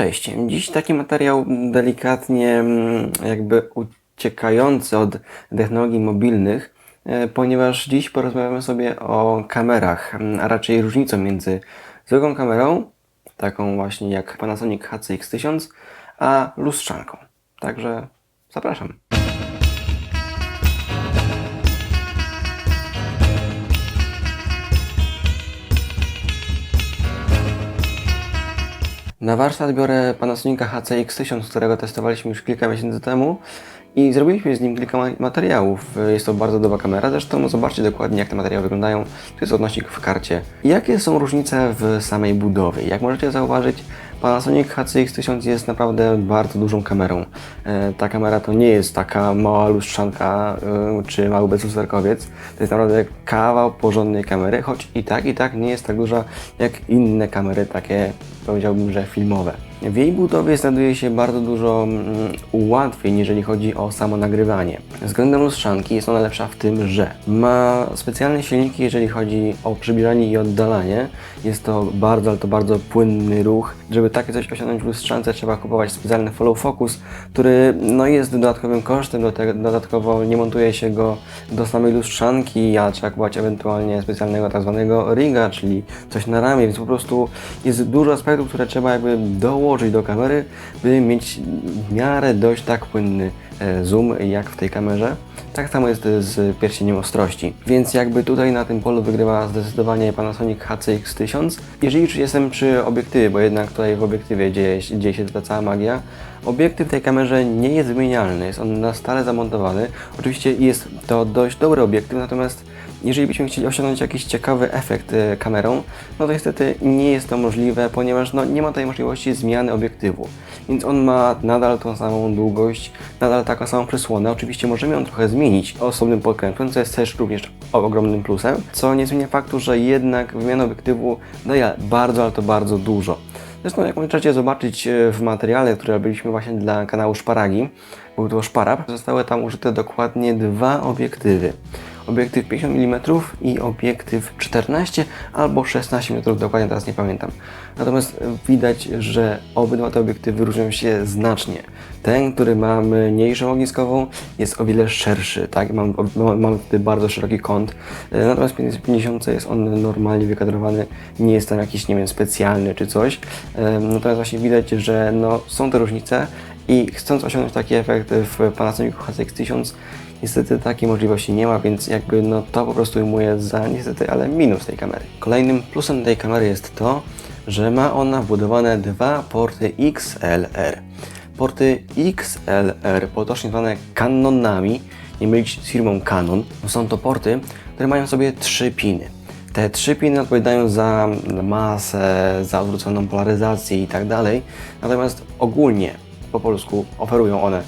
Cześć. Dziś taki materiał delikatnie mm, jakby uciekający od technologii mobilnych, e, ponieważ dziś porozmawiamy sobie o kamerach, mm, a raczej różnicą między zwykłą kamerą, taką właśnie jak Panasonic HCX1000, a lustrzanką. Także zapraszam. Na warsztat biorę Panasonica HCX1000, którego testowaliśmy już kilka miesięcy temu i zrobiliśmy z nim kilka ma- materiałów. Jest to bardzo dobra kamera, zresztą zobaczcie dokładnie jak te materiały wyglądają. To jest odnośnik w karcie. Jakie są różnice w samej budowie? Jak możecie zauważyć, Panasonic HCX1000 jest naprawdę bardzo dużą kamerą. E, Ta kamera to nie jest taka mała lustrzanka e, czy mały bezlusterkowiec. To jest naprawdę kawał porządnej kamery, choć i tak, i tak nie jest tak duża jak inne kamery, takie powiedziałbym, że filmowe. W jej budowie znajduje się bardzo dużo mm, ułatwień, jeżeli chodzi o samo nagrywanie. Względem lustrzanki jest ona lepsza w tym, że ma specjalne silniki, jeżeli chodzi o przybliżanie i oddalanie. Jest to bardzo, ale to bardzo płynny ruch. Żeby takie coś osiągnąć w lustrzance, trzeba kupować specjalny follow focus, który no, jest dodatkowym kosztem, do tego, dodatkowo nie montuje się go do samej lustrzanki, a trzeba kupować ewentualnie specjalnego tak zwanego riga, czyli coś na ramię, więc po prostu jest dużo aspektów, które trzeba jakby dołożyć do kamery, by mieć w miarę dość tak płynny e, zoom jak w tej kamerze. Tak samo jest z pierścieniem ostrości. Więc jakby tutaj na tym polu wygrywa zdecydowanie Panasonic HCX1000. Jeżeli już jestem przy obiektywie, bo jednak tutaj w obiektywie dzieje, dzieje się ta cała magia, obiektyw w tej kamerze nie jest wymienialny, jest on na stale zamontowany. Oczywiście jest to dość dobry obiektyw, natomiast jeżeli byśmy chcieli osiągnąć jakiś ciekawy efekt e, kamerą, no to niestety nie jest to możliwe, ponieważ no, nie ma tutaj możliwości zmiany obiektywu. Więc on ma nadal tą samą długość, nadal taką samą przysłonę. Oczywiście możemy ją trochę zmienić osobnym podkrętłem, co jest też również ogromnym plusem, co nie zmienia faktu, że jednak wymiana obiektywu daje bardzo, ale to bardzo dużo. Zresztą jak możecie zobaczyć e, w materiale, które robiliśmy właśnie dla kanału Szparagi, był to Szparab, zostały tam użyte dokładnie dwa obiektywy. Obiektyw 50 mm i obiektyw 14 albo 16 mm, dokładnie teraz nie pamiętam. Natomiast widać, że obydwa te obiektywy różnią się znacznie. Ten, który ma mniejszą ogniskową, jest o wiele szerszy, tak? Mam, mam, mam tutaj bardzo szeroki kąt. E, Natomiast w 550 jest on normalnie wykadrowany, nie jest tam jakiś, nie wiem, specjalny czy coś. E, Natomiast właśnie widać, że no, są te różnice i chcąc osiągnąć taki efekt w Panasonic HCX1000, Niestety takiej możliwości nie ma, więc jakby no to po prostu ujmuje za niestety, ale minus tej kamery. Kolejnym plusem tej kamery jest to, że ma ona wbudowane dwa porty XLR. Porty XLR, potocznie zwane Canonami, nie mylić z firmą Canon, są to porty, które mają sobie trzy piny. Te trzy piny odpowiadają za masę, za odwróconą polaryzację i tak dalej. Natomiast ogólnie po polsku oferują one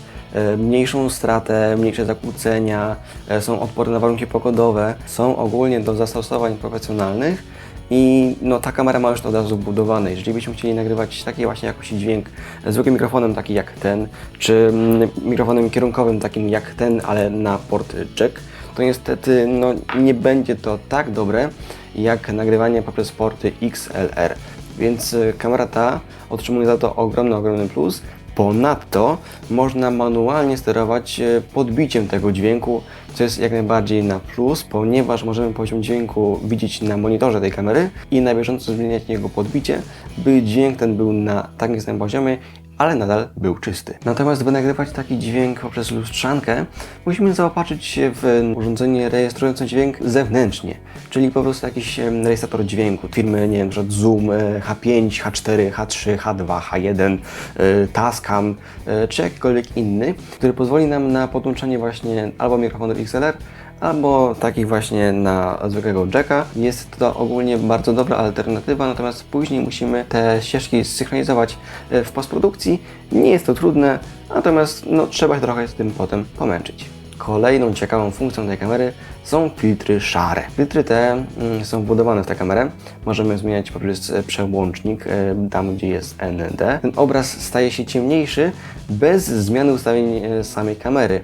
mniejszą stratę, mniejsze zakłócenia, e, są odporne na warunki pogodowe, są ogólnie do zastosowań profesjonalnych i no, ta kamera ma już to od razu wbudowane. Jeżeli byśmy chcieli nagrywać takiej właśnie jakości dźwięk e, zwykłym mikrofonem taki jak ten, czy mm, mikrofonem kierunkowym takim jak ten, ale na port jack, to niestety no, nie będzie to tak dobre jak nagrywanie poprzez porty XLR. Więc y, kamera ta otrzymuje za to ogromny, ogromny plus. Ponadto można manualnie sterować e, podbiciem tego dźwięku, co jest jak najbardziej na plus, ponieważ możemy poziom dźwięku widzieć na monitorze tej kamery i na bieżąco zmieniać jego podbicie, by dźwięk ten był na takim samym poziomie, ale nadal był czysty. Natomiast by nagrywać taki dźwięk poprzez lustrzankę, musimy zaopatrzyć się w urządzenie rejestrujące dźwięk zewnętrznie, czyli po prostu jakiś rejestrator dźwięku firmy, nie wiem, np. Zoom e, H5, H4, H3, H2, H1, e, Tascam e, czy jakikolwiek inny, który pozwoli nam na podłączenie właśnie albo mikrofonu XLR, albo takich właśnie na zwykłego jacka. Jest to ogólnie bardzo dobra alternatywa, natomiast później musimy te ścieżki zsynchronizować e, w postprodukcji. Nie jest to trudne, natomiast no, trzeba się trochę z tym potem pomęczyć. Kolejną ciekawą funkcją tej kamery są filtry szare. Filtry te mm, są wbudowane w tę kamerę. Możemy zmieniać poprzez przełącznik e, tam, gdzie jest ND. Ten obraz staje się ciemniejszy bez zmiany ustawień e, samej kamery,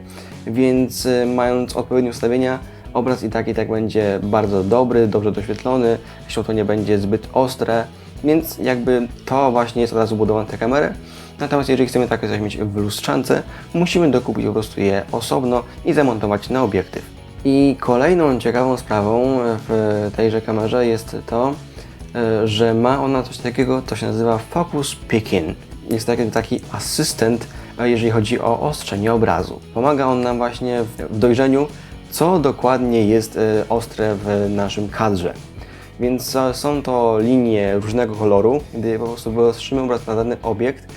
więc e, mając odpowiednie ustawienia, obraz i tak i tak będzie bardzo dobry, dobrze doświetlony, światło nie będzie zbyt ostre, Więc jakby to właśnie jest od razu budowane w tę kamerę. Natomiast jeżeli chcemy takie coś mieć w lustrzance, musimy dokupić po prostu je osobno i zamontować na obiektyw. I kolejną ciekawą sprawą w tejże kamerze jest to, e, że ma ona coś takiego, co się nazywa focus picking. Jest taki, taki asystent, e, jeżeli chodzi o ostrzenie obrazu. Pomaga on nam właśnie w- dojrzeniu, co dokładnie jest e, ostre w naszym kadrze. Więc e, są to linie różnego koloru. Gdy po prostu wyostrzymy obraz na dany obiekt,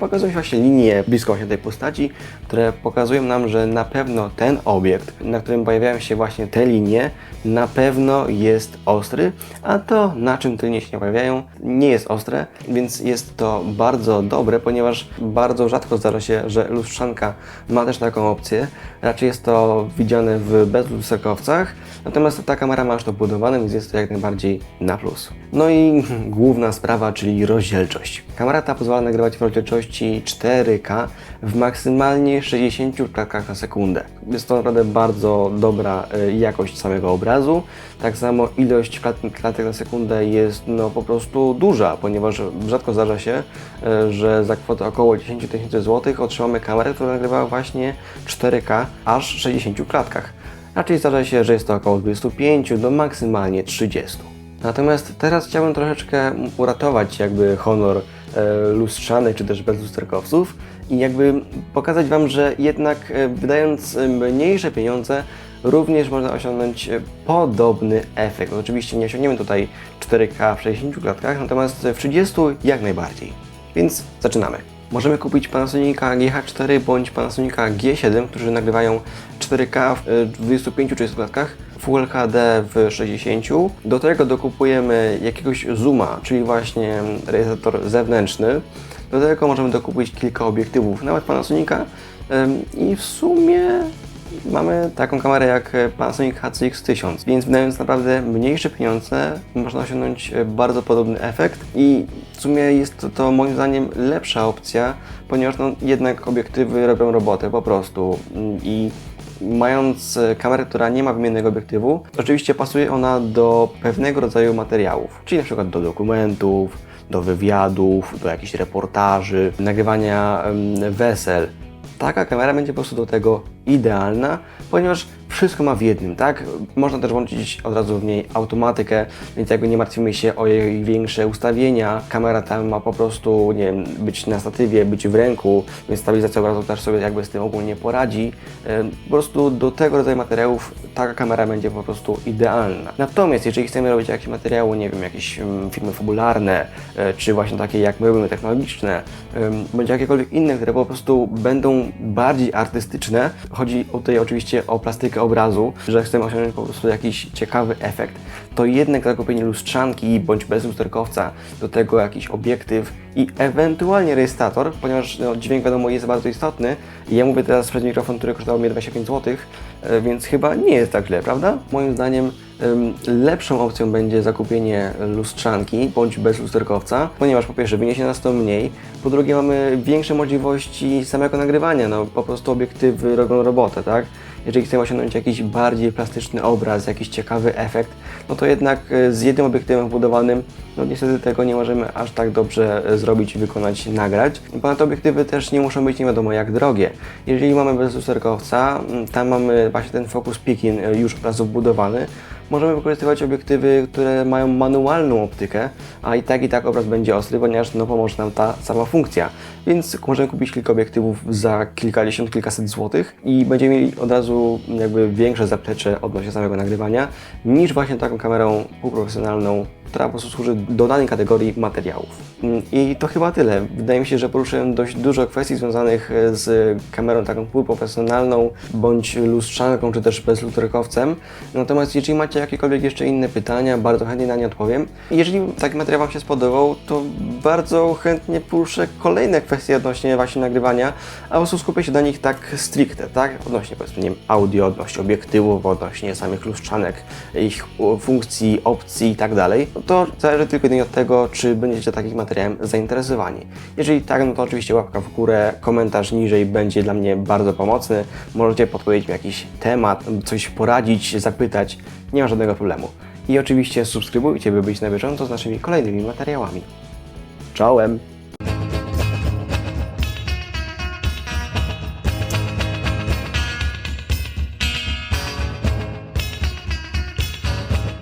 pokazują się właśnie linie blisko tej postaci, które pokazują nam, że na pewno ten obiekt, na którym pojawiają się właśnie te linie, na pewno jest ostry, a to na czym te linie się nie pojawiają nie jest ostre, więc jest to bardzo dobre, ponieważ bardzo rzadko zdarza się, że lustrzanka ma też taką opcję. Raczej jest to widziane w bezlusterkowcach, natomiast ta kamera ma już to budowane, więc jest to jak najbardziej na plus. No i główna sprawa, czyli rozdzielczość. Kamera ta pozwala nagrywać w rozdzielczości 4K w maksymalnie 60 klatkach na sekundę. Jest to naprawdę bardzo dobra e, jakość samego obrazu. Tak samo ilość klat- klatek na sekundę jest no po prostu duża, ponieważ rzadko zdarza się, e, że za kwotę około 10 tysięcy złotych otrzymamy kamerę, która nagrywa właśnie 4K aż w 60 klatkach. Raczej zdarza się, że jest to około 25 do maksymalnie 30. Natomiast teraz chciałbym troszeczkę uratować jakby honor lustrzanych czy też bezlusterkowców i jakby pokazać Wam, że jednak e, wydając e, mniejsze pieniądze również można osiągnąć e, podobny efekt. Oczywiście nie osiągniemy tutaj 4K w 60 klatkach, natomiast w 30 jak najbardziej. Więc zaczynamy. Możemy kupić Panasonica GH4 bądź Panasonica G7, którzy nagrywają 4K w e, 25-30 klatkach, Full HD w 60. Do tego dokupujemy jakiegoś zooma, czyli właśnie realizator zewnętrzny. Do tego możemy dokupić kilka obiektywów, nawet Panasonica i w sumie mamy taką kamerę jak Panasonic HCX1000, więc wydając naprawdę mniejsze pieniądze można osiągnąć bardzo podobny efekt i w sumie jest to, to moim zdaniem lepsza opcja, ponieważ no, jednak obiektywy robią robotę po prostu i mając e, kamerę, która nie ma wymiennego obiektywu, oczywiście pasuje ona do pewnego rodzaju materiałów, czyli na przykład do dokumentów, do wywiadów, do jakichś reportaży, nagrywania wesel. Taka kamera będzie po prostu do tego idealna, ponieważ wszystko ma w jednym, tak? Można też włączyć od razu w niej automatykę, więc jakby nie martwimy się o jej większe ustawienia. Kamera tam ma po prostu, nie wiem, być na statywie, być w ręku, więc stabilizacja obrazu też sobie jakby z tym ogólnie poradzi. Po prostu do tego rodzaju materiałów taka kamera będzie po prostu idealna. Natomiast jeżeli chcemy robić jakieś materiały, nie wiem, jakieś filmy fabularne, e, czy właśnie takie jak my robimy technologiczne, bądź jakiekolwiek inne, które po prostu będą bardziej artystyczne, chodzi tutaj oczywiście o plastykę obrazu, że chcemy osiągnąć po prostu jakiś ciekawy efekt, to jednak zakupienie lustrzanki bądź bez lusterkowca, do tego jakiś obiektyw i ewentualnie rejestrator, ponieważ no, dźwięk wiadomo jest bardzo istotny ja mówię teraz przez mikrofon, który kosztował mnie 25 zł, e, więc chyba nie jest tak źle, prawda? Moim zdaniem em, lepszą opcją będzie zakupienie lustrzanki bądź bez lusterkowca, ponieważ po pierwsze wyniesie nas to mniej, po drugie mamy większe możliwości samego nagrywania, no po prostu obiektywy robią robotę, tak? Jeżeli chcemy osiągnąć jakiś bardziej plastyczny obraz, jakiś ciekawy efekt, no to jednak e, z jednym obiektywem wbudowanym, no niestety tego nie możemy aż tak dobrze e, zrobić, wykonać, nagrać. Ponadto obiektywy też nie muszą być nie wiadomo jak drogie. Jeżeli mamy bez lusterkowca, m, tam mamy właśnie ten focus picking e, już od razu wbudowany, możemy wykorzystywać obiektywy, które mają manualną optykę, a i tak i tak obraz będzie ostry, ponieważ no, pomoże nam ta sama funkcja. Więc możemy kupić kilka obiektywów za kilkadziesiąt, kilkaset złotych i będziemy mieli od razu jakby większe zaplecze odnośnie samego nagrywania niż właśnie taką kamerą półprofesjonalną, która po prostu służy do danej kategorii materiałów. Mm, I to chyba tyle. Wydaje mi się, że poruszyłem dość dużo kwestii związanych e, z kamerą taką półprofesjonalną, bądź lustrzanką, czy też bez lusterkowcem. Natomiast jeżeli macie jakiekolwiek jeszcze inne pytania, bardzo chętnie na nie odpowiem. Jeżeli taki materiał Wam się spodobał, to bardzo chętnie poruszę kolejne kwestie odnośnie właśnie nagrywania, a po prostu skupię się na nich tak stricte, tak? Odnośnie powiedzmy, nie wiem, audio, odnośnie obiektywów, odnośnie samych lustrzanek, ich funkcji, opcji i tak dalej. To zależy tylko jedynie od tego, czy będziecie takim materiałem zainteresowani. Jeżeli tak, no to oczywiście łapka w górę, komentarz niżej będzie dla mnie bardzo pomocny. Możecie podpowiedzieć mi jakiś temat, coś poradzić, zapytać, nie ma żadnego problemu. i oczywiście subskrybujcie, by być na bieżąco z naszymi kolejnymi materiałami. Czołem!